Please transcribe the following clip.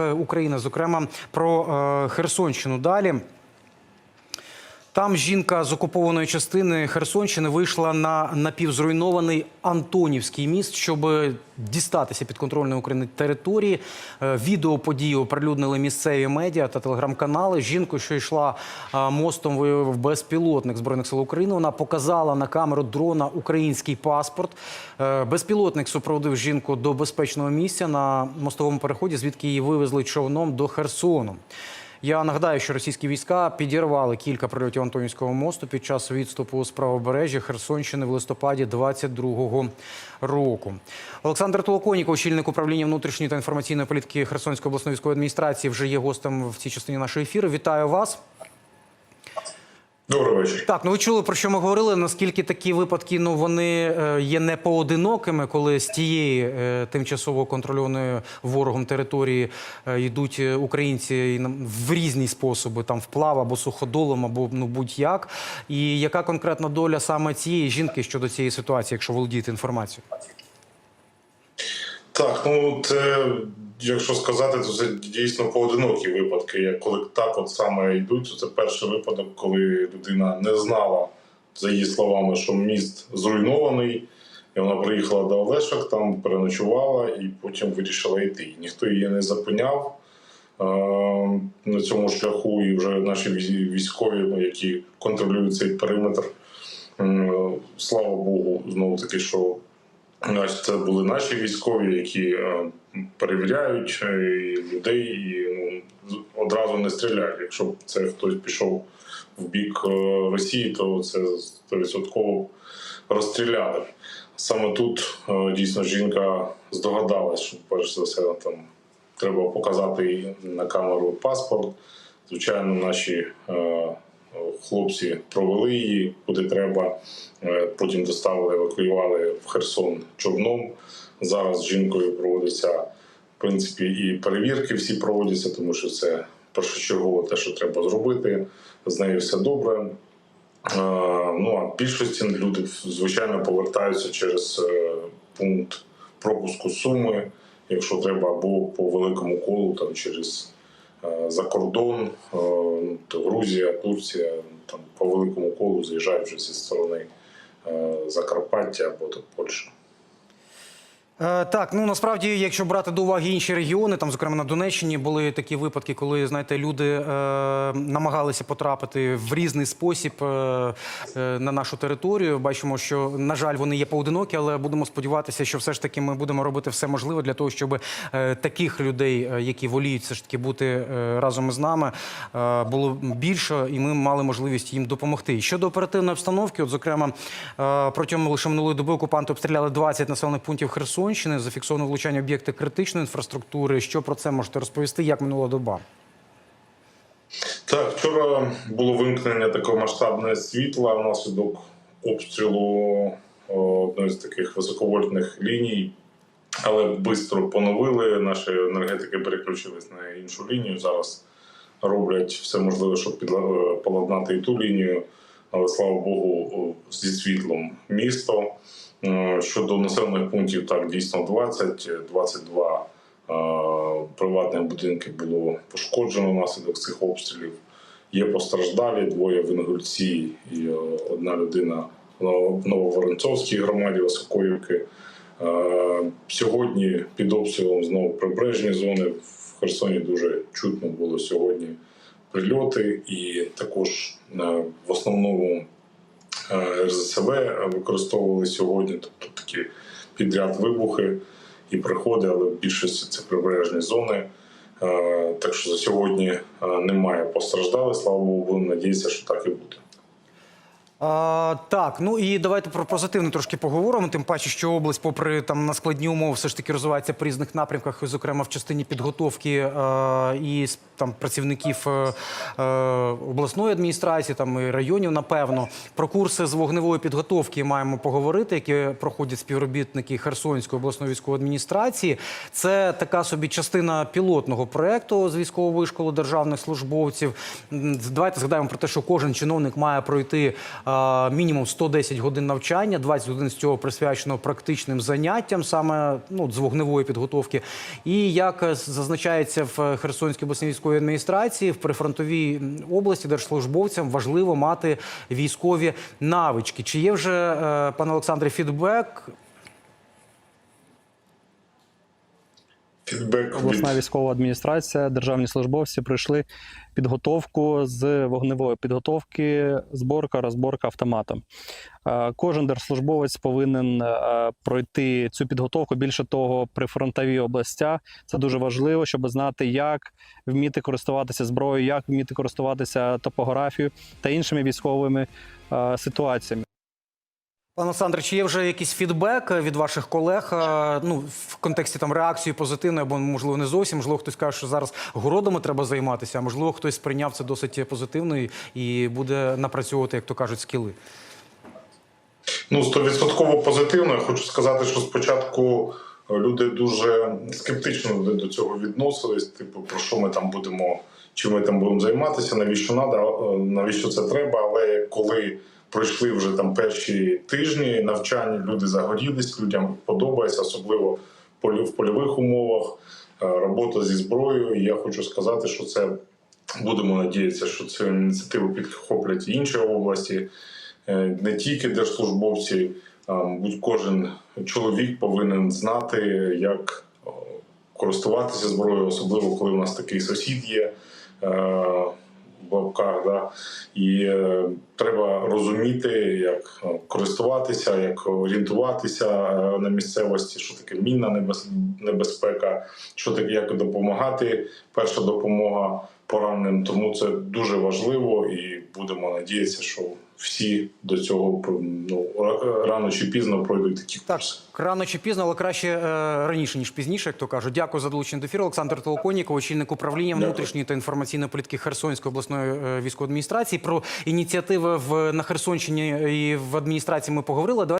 України, зокрема про е, Херсонщину. Далі. Там жінка з окупованої частини Херсонщини вийшла на напівзруйнований Антонівський міст, щоб дістатися під контрольної України території. Е, Відео події оприлюднили місцеві медіа та телеграм-канали. Жінку, що йшла е, мостом, виявив безпілотник збройних сил України. Вона показала на камеру дрона український паспорт. Е, Безпілотник супроводив жінку до безпечного місця на мостовому переході, звідки її вивезли човном до Херсону. Я нагадаю, що російські війська підірвали кілька прильотів Антонівського мосту під час відступу з правобережжя Херсонщини в листопаді 22-го року. Олександр Толоконіков, очільник управління внутрішньої та інформаційної політики Херсонської обласної військової адміністрації, вже є гостем в цій частині нашого ефіру. Вітаю вас. Добрий вечір. Так, ну ви чули про що ми говорили? Наскільки такі випадки ну вони е, є не поодинокими, коли з тієї е, тимчасово контрольованої ворогом території е, йдуть українці в різні способи, там вплав або суходолом, або ну будь-як. І яка конкретна доля саме цієї жінки щодо цієї ситуації, якщо володієте інформацією? Так, ну це якщо сказати, то це дійсно поодинокі випадки. Коли так от саме йдуть, то це перший випадок, коли людина не знала, за її словами, що міст зруйнований, і вона приїхала до Олешок, там переночувала і потім вирішила йти. Ніхто її не зупиняв е, на цьому шляху, і вже наші вій- військові, ну, які контролюють цей периметр. е, Слава Богу, знову таки, що Значить, це були наші військові, які е, перевіряють е, людей і ну, одразу не стріляють. Якщо це хтось пішов в бік е, Росії, то це 100% розстріляли. Саме тут дійсно жінка здогадалась, що перш за все там треба показати на камеру паспорт. Звичайно, наші хлопці провели її куди треба. Е, Потім доставили, евакуювали в Херсон човном. Зараз з жінкою проводиться в принципі і перевірки всі проводяться, тому що це першочергово те, що треба зробити. З нею все добре. Е, Ну а більшості люди звичайно повертаються через е, пункт пропуску суми, якщо треба, або по великому колу там через за кордон, е, ну, Грузія, Турція, там по великому колу заїжджають зі сторони е, Закарпаття або Польщі. Е, Так, ну насправді, якщо брати до уваги інші регіони, там, зокрема на Донеччині, були такі випадки, коли знаєте, люди е, намагалися потрапити в різний спосіб е, е, на нашу територію. Бачимо, що на жаль, вони є поодинокі, але будемо сподіватися, що все ж таки ми будемо робити все можливе для того, щоб е, таких людей, е, які воліють все ж таки бути е, разом із нами, е, було більше, і ми мали можливість їм допомогти. Щодо оперативної обстановки, от зокрема, е, протягом лише минулої доби окупанти обстріляли 20 населених пунктів Херсонщини. Зафіксовано влучання об'єкти критичної інфраструктури. Що про це можете розповісти? Як минула доба? Так, вчора було вимкнення такого масштабне світла внаслідок обстрілу одної з таких високовольтних ліній, але швидко поновили. Наші енергетики переключились на іншу лінію. Зараз роблять все можливе, щоб підла- поладнати і ту лінію. Але слава Богу, зі світлом місто. Е, Щодо населених пунктів, так дійсно 20, 22 е, приватних будинки було пошкоджено внаслідок цих обстрілів. Є постраждалі, двоє в Інгульці і е, одна людина в Нововоронцовській громаді Осокоївки. Сьогодні під обстрілом знову прибережні зони в Херсоні дуже чутно було сьогодні прильоти, і також в основному РЗСВ використовували сьогодні, тобто такі підряд вибухи і приходи, але в більшості це прибережні зони. Е, Так що за сьогодні е, немає постраждалих, слава Богу, надіятися, що так і буде. А, так, ну і давайте про позитивне трошки поговоримо. Тим паче, що область, попри там на складні умови, все ж таки розвивається по різних напрямках, і, зокрема в частині підготовки е, і там працівників е, е, обласної адміністрації, там і районів, напевно. Про курси з вогневої підготовки маємо поговорити, які проходять співробітники Херсонської обласної військової адміністрації. Це така собі частина пілотного проекту з військової школи державних службовців. Давайте згадаємо про те, що кожен чиновник має пройти мінімум 110 годин навчання, 20 годин з цього присвячено практичним заняттям, саме ну, з вогневої підготовки. І як е, зазначається в Херсонській обласній військовій адміністрації, в прифронтовій області держслужбовцям важливо мати військові навички. Чи є вже, е, пане Олександре, фідбек? Фідбек Обласна військова адміністрація, державні службовці пройшли підготовку з вогневої підготовки, зборка, розборка автоматом. Е, Кожен держслужбовець повинен е, пройти цю підготовку. Більше того, при фронтовій областя це дуже важливо, щоб знати, як вміти користуватися зброєю, як вміти користуватися топографією та іншими військовими е, ситуаціями. Пане Олександре, чи є вже якийсь фідбек від ваших колег? е, Ну, в контексті там реакції позитивної, або можливо не зовсім. Можливо, хтось каже, що зараз городами треба займатися, а можливо, хтось сприйняв це досить позитивно і- буде напрацьовувати, як то кажуть, скіли. Ну, стовідсотково позитивно. Я хочу сказати, що спочатку люди дуже скептично до цього відносились. Типу, про що ми там будемо, чим ми там будемо займатися, навіщо надо, навіщо це треба. Але коли пройшли вже там перші тижні навчання, люди загорілись, людям подобається, особливо в польових умовах, е, робота зі зброєю. І я хочу сказати, що це будемо надіятися, що цю ініціативу підхоплять інші області. Е, не тільки держслужбовці, а будь кожен чоловік повинен знати, як користуватися зброєю, особливо коли у нас такий сусід є. В лапках, да? і е, треба розуміти, як е, користуватися, як орієнтуватися е, на місцевості, що таке мінна небез- небезпека, що таке, як допомагати, перша допомога пораненим. Тому це дуже важливо, і будемо надіятися, що всі до цього ну, рано чи пізно пройдуть такі Так, курси. рано чи пізно, але краще е, раніше, ніж пізніше, як то кажуть. Дякую за долучення до ефіру. Олександр Толоконіков, очільник управління Дякую. внутрішньої та інформаційної політики Херсонської обласної е, військової адміністрації. Про ініціативи в на Херсонщині і в адміністрації ми поговорили.